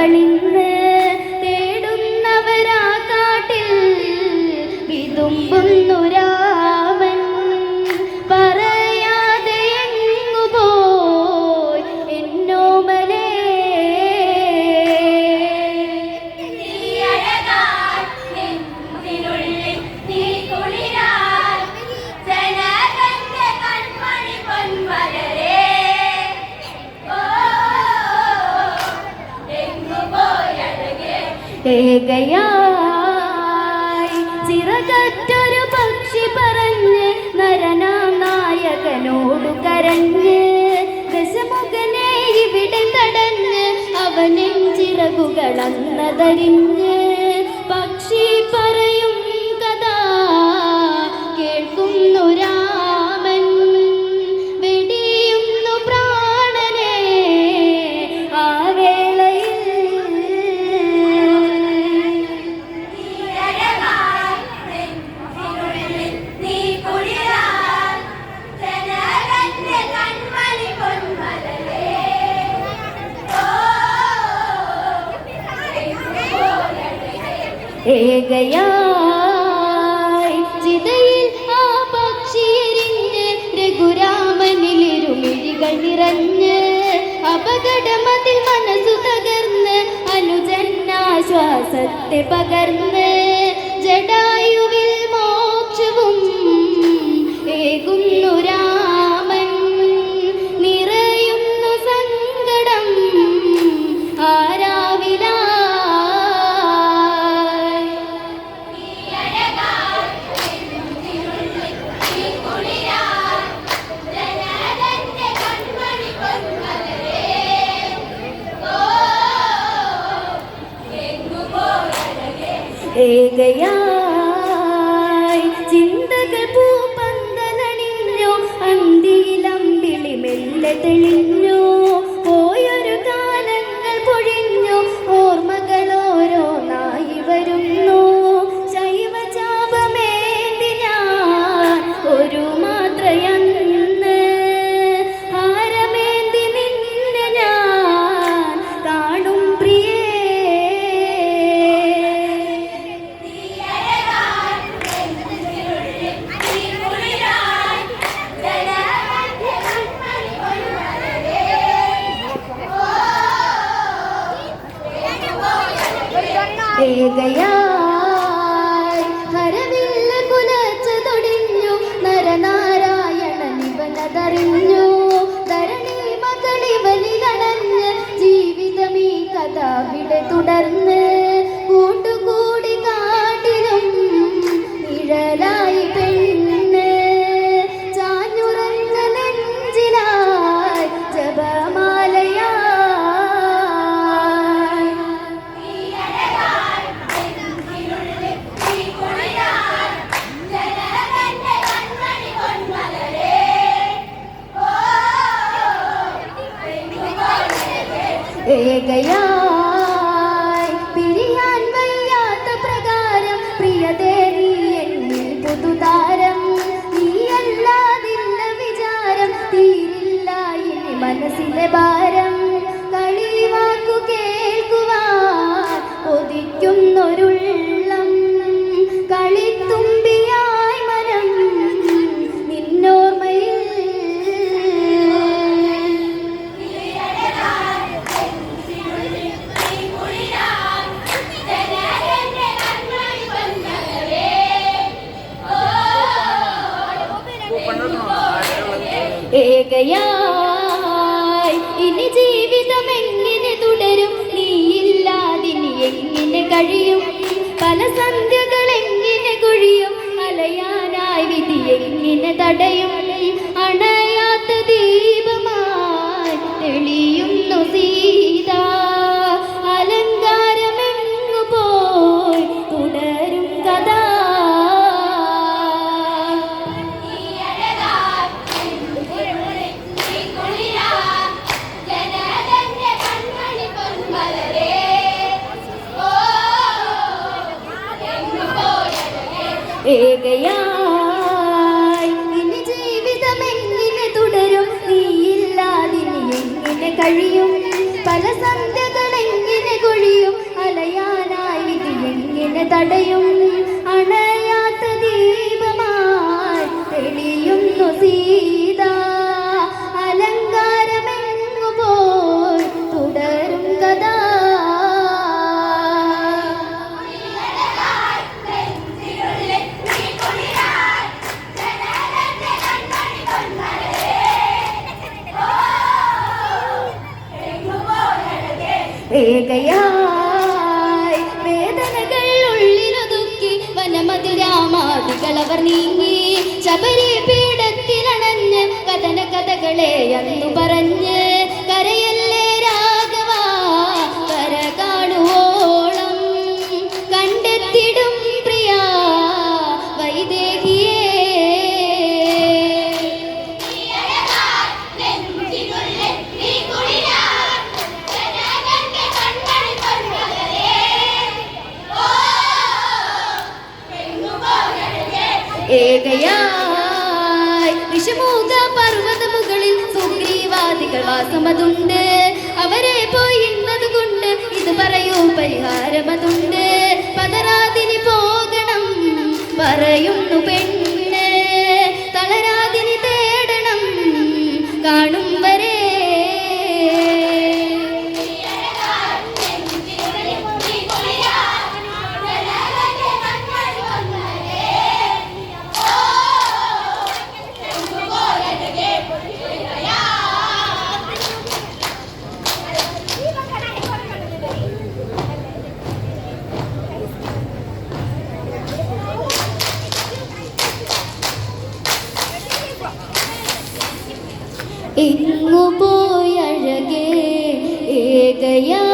അവളിന്ന് തേടുന്നവരാ കാട്ടിൽ വിതുമ്പുന്നുരാ ചിറകറ്റൊരു പക്ഷി പറഞ്ഞ് നരനാം നായകനോടു കരഞ്ഞ് ദശമുഖനെ ഇവിടെ തടഞ്ഞ് അവനെ ചിറകുകളന്നതരിഞ്ഞ് പക്ഷി പറയും കണ്ണിറഞ്ഞ് അപകടമതിൽ മനസ്സു തകർന്ന് അനുജന്നാശ്വാസത്തെ പകർന്ന് ജഡായുവിൽ മോക്ഷവും ഏകുന്നുരാ ചിന്തയായി ചിന്തകൾ പൂപ്പന്തലണിഞ്ഞോ അന്തിയിലമ്പിളി മെല്ലെ തെളി idea ले गया ഏകയായി. ഇനി ജീവിതം എങ്ങനെ തുടരും നീയില്ലാതിനി എങ്ങനെ കഴിയും? പല സന്ധ്യകൾ എങ്ങനെ കൊഴിയും? അലയാനായി വിധി എങ്ങനെ തടയും? അണ தடையும் മക്കളെ എന്ന് പറഞ്ഞ് കരയല്ലേ രാഘവ കര കാണുവോളം കണ്ടെത്തിടും പ്രിയ വൈദേഹിയേ. ഏകയ പ്രവാസമതുണ്ട് അവരെ പോയി ഇന്നതുകൊണ്ട് ഇത് പറയൂ പരിഹാരമതുണ്ട്. പതരാതിന് പോകണം പറയുന്നു പെണ്ണ് എങ്ങു പോയഴകേ ഏകയാ